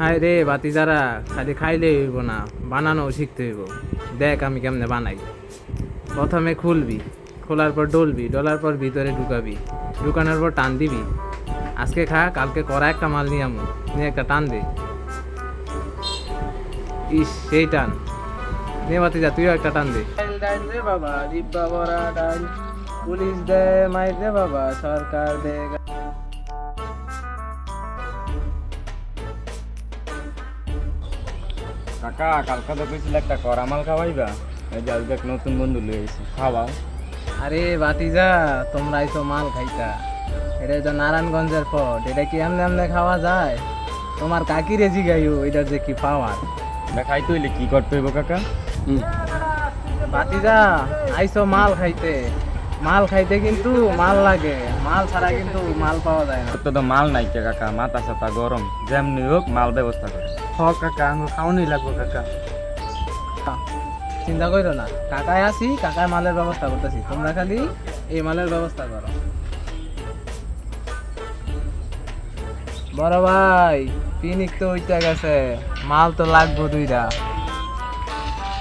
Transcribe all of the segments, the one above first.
হায় রে বাতি যারা খালি খাইলে হইব না বানানো শিখতে হইব। দেখ আমি কেমনে বানাই। প্রথমে খুলবি, খোলার পর ডলবি, ডলার পর ভিতরে ঢুকাবি, ঢুকানোর পর টান দিবি। আজকে খা, কালকে করা একটা মাল নিয়ে আমু নিয়ে একটা টান দে। ইস, সেই টান। নে বাতি যা তুইও একটা টান দে। বাবা পুলিশ দে মাইর দে বাবা, সরকার দে কাকা কালকা তো কইছিল একটা করা মাল খাওয়াইবা। এই যে আজকে নতুন বন্ধু লই আইছি খাওয়াও। আরে বাতিজা তোমরা তো মাল খাইতা। এটা তো নারায়ণগঞ্জের পট এটা কি এমনি এমনি খাওয়া যায়? তোমার কাকি রে জিগাইও এটা যে কি পাওয়ার। দেখাই তৈলে কি করতে হইব কাকা? বাতিজা আইসো মাল খাইতে। মাল খাইতে কিন্তু মাল লাগে। মাল ছাড়া কিন্তু মাল পাওয়া যায় না। তো মাল নাই কে কাকা মাথা সাথা গরম। যেমনি হোক মাল ব্যবস্থা করে। হ কাকা আমি খাওয়ানি লাগবো কাকা। চিন্তা করো না কাকায় আসি কাকায় মালের ব্যবস্থা করতেছি। তোমরা খালি এই মালের ব্যবস্থা করো। বড় ভাই পিনিক তো উইটা গেছে। মাল তো লাগবো দুইটা।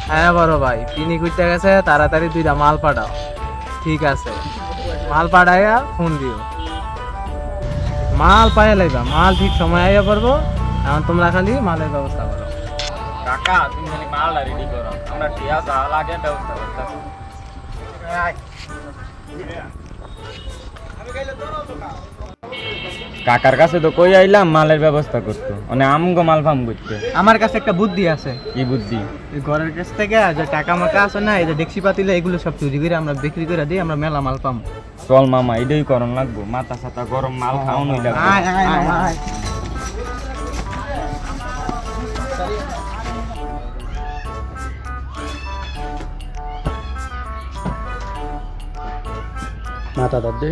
হ্যাঁ বড় ভাই পিনিক উইটা গেছে তাড়াতাড়ি দুইটা মাল পাঠাও। ঠিক আছে। মাল পাঠাইয়া ফোন দিও। মাল পাইয়া লাইবা, মাল ঠিক সময় আইয়া পারব এখন তোমরা খালি মালের ব্যবস্থা করো। কাকা, তুমি খালি মাল রেডি করো। আমরা টিয়া যা লাগে ব্যবস্থা করতেছি কাকার কাছে তো কই আইলাম মালের ব্যবস্থা করতো। মানে আমগো মাল ফাম করতে। আমার কাছে একটা বুদ্ধি আছে। কি বুদ্ধি? এই ঘরের কাছ থেকে যে টাকা মাকা আছে না এই যে ডেক্সি পাতিলে এগুলো সব চুরি করে আমরা বিক্রি করে দিই আমরা মেলা মাল পাম। চল মামা এটাই করন লাগবো। মাথা সাথা গরম মাল খাওয়ানোই লাগবে। মাথা দাদে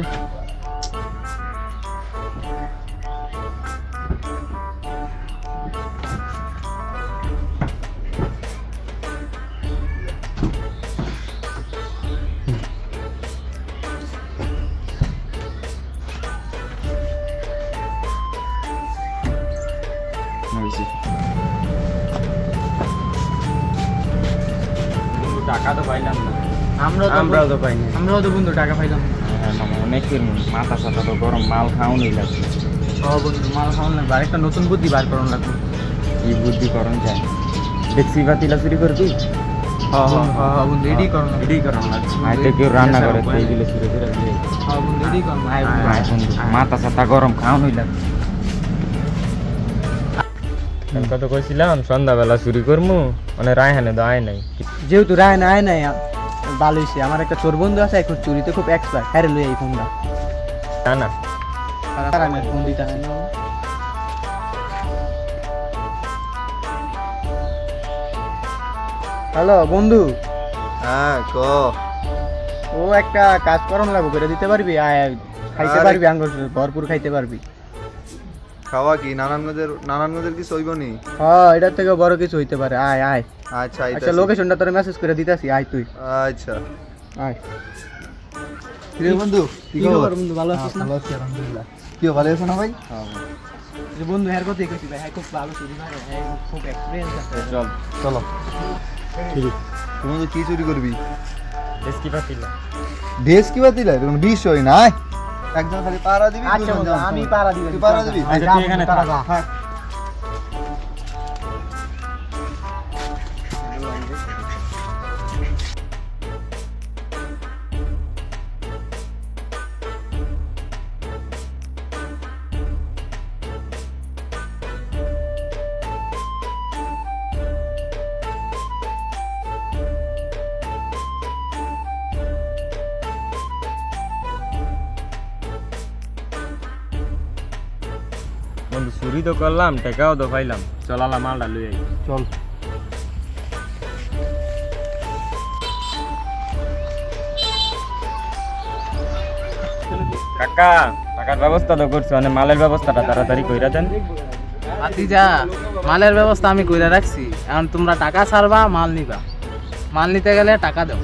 টাকা তো পাইলাম না। আমরা আমরাও তো পাইনি। আমরাও তো বন্ধু টাকা পাইলাম। হ্যাঁ, মামা, অনেকের মাথা সাথা তো গরম মাল খাওয়ানোই লাগবে। ও বন্ধু মাল খাওয়ান লাগবে। আরেকটা নতুন বুদ্ধি বার করানো লাগবে। কি বুদ্ধি করন যায়? দেখছি বা তিলা চুরি করবি? রান্না করে তো মাথা সাথা গরম খাওয়ানোই লাগবে। কত কইছিলাম সন্ধ্যাবেলা চুরি করমু মানে রায়হানে তো আয় নাই। যেহেতু রায় নাই নাই ভালো হয়েছে আমার একটা চোর বন্ধু আছে এখন চুরিতে খুব এক্সপার্ট হ্যাঁ লই এই ফোনটা। না না। আমি ফোন দিতে হ্যালো বন্ধু। হ্যাঁ ক? ও একটা কাজ করন লাগবে করে দিতে পারবি? আয় আয়, খাইতে পারবি আঙ্গুর ভরপুর খাইতে পারবি। খাওয়া কি? নারায়ণগঞ্জের নারায়ণগঞ্জের কি সইব নি? হ্যাঁ এটার থেকে বড় কিছু হইতে পারে। আয় আয়। আচ্ছা আচ্ছা লোকেশনটা তোর মেসেজ করে দিতেছি। আয় তুই। আচ্ছা। আয়। কিরে বন্ধু কি খবর? বন্ধু ভালো আছিস না? ভালো আছি আলহামদুলিল্লাহ। কি ভালো আছো না ভাই? যে বন্ধু হের কথাই কইছি ভাই? হ্যাঁ খুব ভালো চুরি মারে হ্যাঁ খুব এক্সপিরিয়েন্স আছে। চল। চলো। তুমি কি চুরি করবি? এসকি পাতিলা ড্রেস কি বাতিল? কোনো বিষয় না আয়। একজন খালি পাড়া দিবি আচ্ছা। আমি পাড়া দিবি তুই পাড়া দিবি আচ্ছা, তুই এখানে থাক। বন্ধু চুরি তো করলাম টাকাও তো পাইলাম। চলালা মালটা লই আই। চল। কাকা টাকার ব্যবস্থা তো করছ মানে মালের ব্যবস্থাটা তাড়াতাড়ি কইরা দেন। ভাতিজা মালের ব্যবস্থা আমি কইরা রাখছি। এখন তোমরা টাকা ছাড়বা মাল নিবা। মাল নিতে গেলে টাকা দাও।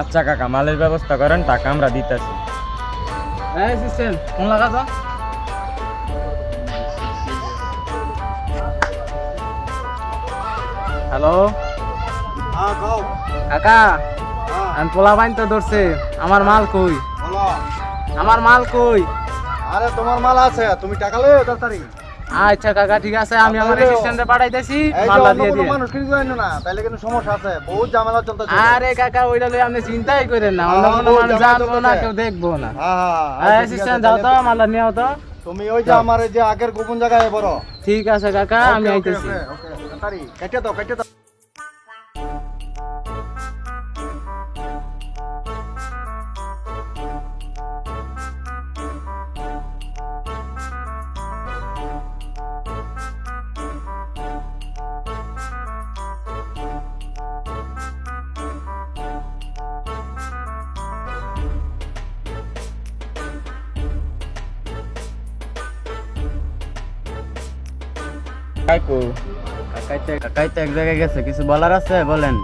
আচ্ছা কাকা মালের ব্যবস্থা করেন টাকা আমরা দিতেছি। এই সিস্টেম ফোন লাগা হ্যালো? হ্যাঁ কাকা হ্যাঁ। আমি পোলা বাইন তো ধরছে। আমার মাল কই? আমার মাল কই? আরে তোমার মাল আছে। তুমি টাকা লয়ে তাড়াতাড়ি। আচ্ছা কাকা ঠিক আছে। আমি আমার অ্যাসিস্ট্যান্টে পাঠাইতেছি এই যে মালটা দিয়ে দিয়ে। মানুষ কিন্তু জানো না তাহলে কিন্তু সমস্যা আছে। বহুত ঝামেলা চলতেছে। আরে কাকা ওইটা লই আপনি চিন্তাই করেন না। অন্য হ্যাঁ, কোনো মানুষ জানব না কেউ দেখব না। হ্যাঁ হ্যাঁ আচ্ছা, অ্যাসিস্ট্যান্ট যাও তো মালটা নিও তো। তুমি ওই যে আমার যে আগের গোপন জায়গায় বড়। ঠিক আছে কাকা আমি আইতেছি। তাড়াতাড়ি কেটে দাও কেটে দাও কাকু কাকাইতে কাকাইতে এক জায়গায় গেছে কিছু বলার আছে? বলেন।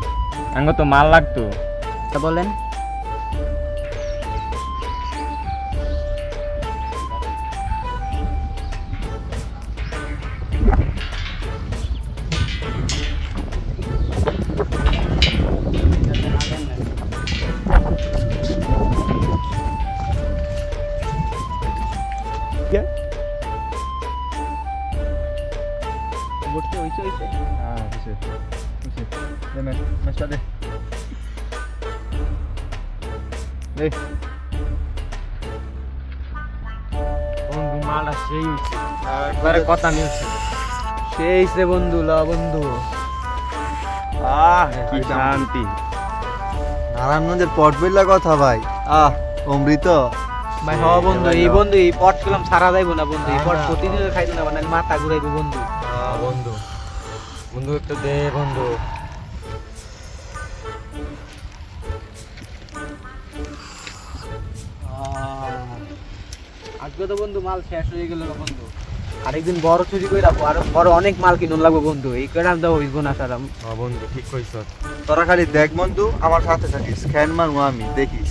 আঙ্গ তো মাল লাগতো। তা বলেন হ্যাঁ বুঝছি বুঝছি দে দে। দে। বন্ধু মালটা সেই হইছে। একবারে কথা নিয়েছে সেই সে বন্ধু ল বন্ধু। আহ কি শান্তি। নারায়ণগঞ্জের পট কথা ভাই। আহ অমৃত। ভাই হ বন্ধু এই বন্ধু এই পট খেলাম সারা যাইবো না বন্ধু এই পট। প্রতিদিন খাইতো না মানে মাথা ঘুরাইবো বন্ধু। বন্ধু। বন্ধু একটু দে বন্ধু। আজকে তো বন্ধু মাল শেষ হয়ে গেল বন্ধু। আরেকদিন বড় চুরি করে রাখব আর বড় অনেক মাল কিনুন লাগবো বন্ধু এই হইব না সারাম। বন্ধু ঠিক কইছ। তোরা খালি দেখ বন্ধু আমার সাথে থাকিস স্ক্যান মারবো আমি দেখিস।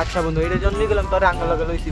আচ্ছা বন্ধু এটার জন্যই গেলাম তোর আঙ্গল লগে লইছি